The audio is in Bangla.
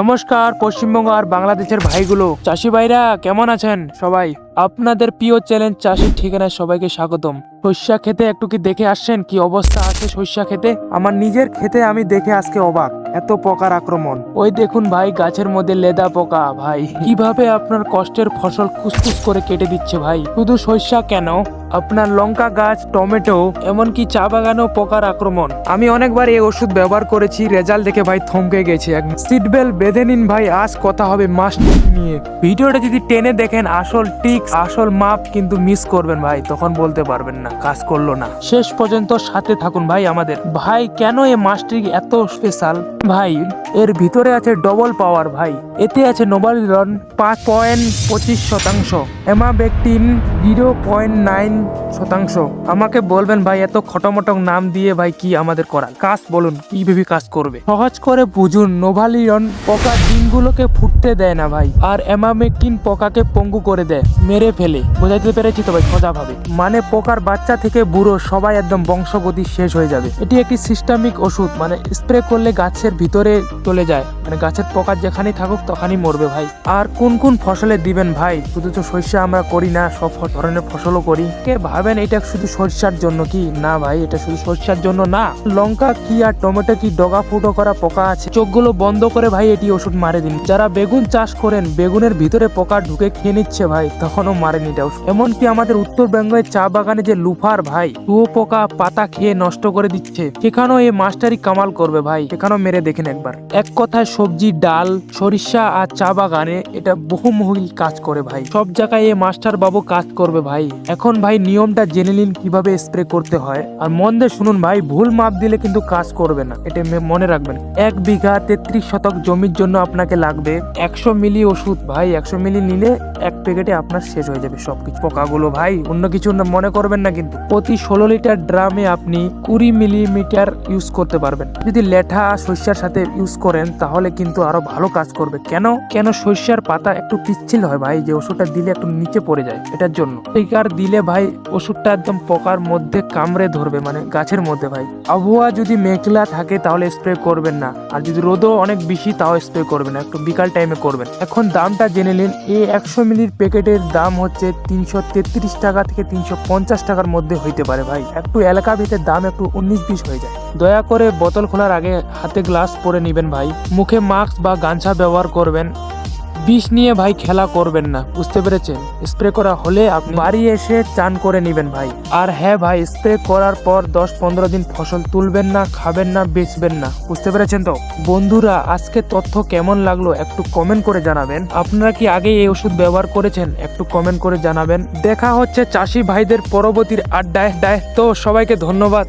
নমস্কার পশ্চিমবঙ্গ আর বাংলাদেশের ভাইগুলো। চাষি ভাইরা কেমন আছেন সবাই? আপনাদের প্রিয় চ্যালেঞ্জ চাষির ঠিকানায় সবাইকে স্বাগতম। শস্যা খেতে একটু কি দেখে আসছেন? কি অবস্থা আছে শস্যা খেতে? আমার নিজের খেতে আমি দেখে আজকে অবাক। এত পোকার আক্রমণ। ওই দেখুন ভাই, গাছের মধ্যে লেদা পোকা। ভাই, কীভাবে আপনার কষ্টের ফসল কুসকুস করে কেটে দিচ্ছে ভাই? শুধু শস্যা কেন? আপনার লঙ্কা গাছ, টমেটো, এমনকি চা বাগানেও পোকার আক্রমণ। আমি অনেকবার এই ওষুধ ব্যবহার করেছি, রেজাল্ট দেখে ভাই থমকে গেছি। সিট বেল্ট বেঁধে নিন ভাই, আজ কথা হবে মাস নিয়ে। ভিডিওটা যদি টেনে দেখেন, আসল টিক্স আসল মাপ কিন্তু মিস করবেন ভাই, তখন বলতে পারবেন না, কাজ করল না। শেষ পর্যন্ত সাথে থাকুন ভাই আমাদের। ভাই, কেন এ মাসটি এত স্পেশাল ভাই, এর ভিতরে আছে ডবল পাওয়ার ভাই। এতে আছে নোবেল রন পাঁচ পয়েন্ট পঁচিশ শতাংশ এমাবেকটিন জিরো পয়েন্ট নাইন শতাংশ। আমাকে বলবেন ভাই, এত খটমটক নাম দিয়ে ভাই কি আমাদের করা কাজ বলুন, কীভাবে কাজ করবে? সহজ করে বুঝুন নোভালিয়ন পোকা ডিমগুলোকে ফুটতে দেয় না ভাই, আর এমামেকিন পোকাকে পঙ্গু করে দেয়, মেরে ফেলে। বোঝাতে পেরেছি তো ভাই সোজাভাবে মানে পোকার বাচ্চা থেকে বুড়ো সবাই একদম বংশগতি শেষ হয়ে যাবে। এটি একটি সিস্টেমিক ওষুধ মানে স্প্রে করলে গাছের ভিতরে চলে যায়। মানে গাছের পোকা যেখানেই থাকুক তখনই মরবে ভাই। আর কোন কোন ফসলে দিবেন ভাই? শুধু তো শস্য আমরা করি না, সব ধরনের ফসলও করি। কে ভাবেন এটা শুধু সরষার জন্য কি? না ভাই, এটা শুধু সরষার জন্য না। লঙ্কা কি আর টমেটো কি ডগা ফুটো করা পোকা আছে? চোখগুলো বন্ধ করে ভাই এটি ওষুধ মারে দিন। যারা বেগুন চাষ করেন, বেগুনের ভিতরে পোকা ঢুকে খেয়ে নিচ্ছে ভাই, তখনও মারেন এটা ওষুধ। এমনকি আমাদের উত্তরবঙ্গের চা বাগানে যে লুফার ভাই শুয়ো পোকা পাতা খেয়ে নষ্ট করে দিচ্ছে। সেখানেও এই মাস্টারি কামাল করবে ভাই, সেখানেও মেরে দেখেন একবার। এক কথায় সবজি, ডাল, সরিষা আর চা বাগানে এটা বহুমহল কাজ করে ভাই। সব জায়গায় এই মাস্টার বাবু কাজ করবে ভাই। এখন ভাই নিয়মটা জেনে নিন কীভাবে স্প্রে করতে হয়। আর মন দিয়ে শুনুন ভাই, ভুল মাপ দিলে কিন্তু কাজ করবে না। এটা মনে রাখবেন। এক বিঘা তেত্রিশ শতক জমির জন্য আপনাকে লাগবে একশো মিলি ওষুধ ভাই। একশো মিলি নিলে এক প্যাকেটে আপনার শেষ হয়ে যাবে সবকিছু। পোকাগুলো ভাই, অন্য কিছু মনে করবেন না কিন্তু। প্রতি ষোলো লিটার ড্রামে আপনি কুড়ি মিলিমিটার ইউজ করতে পারবেন। যদি লেঠা শস্যার সাথে ইউজ করেন তাহলে কিন্তু আরও ভালো কাজ করবে। কেন? কেন শস্যার পাতা একটু পিচ্ছিল হয় ভাই? যে ওষুধটা দিলে একটু নিচে পড়ে যায়, এটার জন্য। টিকার দিলে ভাই ওষুধটা একদম পোকার মধ্যে কামড়ে ধরবে মানে গাছের মধ্যে ভাই। আবহাওয়া যদি মেঘলা থাকে তাহলে স্প্রে করবেন না। আর যদি রোদও অনেক বেশি, তাও স্প্রে করবেন না। একটু বিকাল টাইমে করবেন। এখন দামটা জেনে নিন। এই একশো মিলির প্যাকেটের দাম হচ্ছে তিনশো তেত্রিশ টাকা থেকে তিনশো পঞ্চাশ টাকার মধ্যে হইতে পারে ভাই। একটু এলাকা ভিত্তিক দাম একটু উনিশ বিশ হয়ে যায়। দয়া করে বোতল খোলার আগে হাতে গ্লাস পরে নেবেন ভাই। মুখে মাস্ক বা গামছা ব্যবহার করবেন। বিষ নিয়ে ভাই খেলা করবেন না, বুঝতে পেরেছেন? স্প্রে করা হলে আপনি বাড়ি এসে চান করে নেবেন ভাই। আর হ্যাঁ ভাই, স্প্রে করার পর দশ পনেরো দিন ফসল তুলবেন না, খাবেন না, বেচবেন না, বুঝতে পেরেছেন তো? বন্ধুরা, আজকে তথ্য কেমন লাগল একটু কমেন্ট করে জানাবেন। আপনারা কি আগে এই ওষুধ ব্যবহার করেছেন? একটু কমেন্ট করে জানাবেন। দেখা হচ্ছে চাষি ভাইদের পরবর্তীর আড্ডায়। ডায় তো সবাইকে ধন্যবাদ।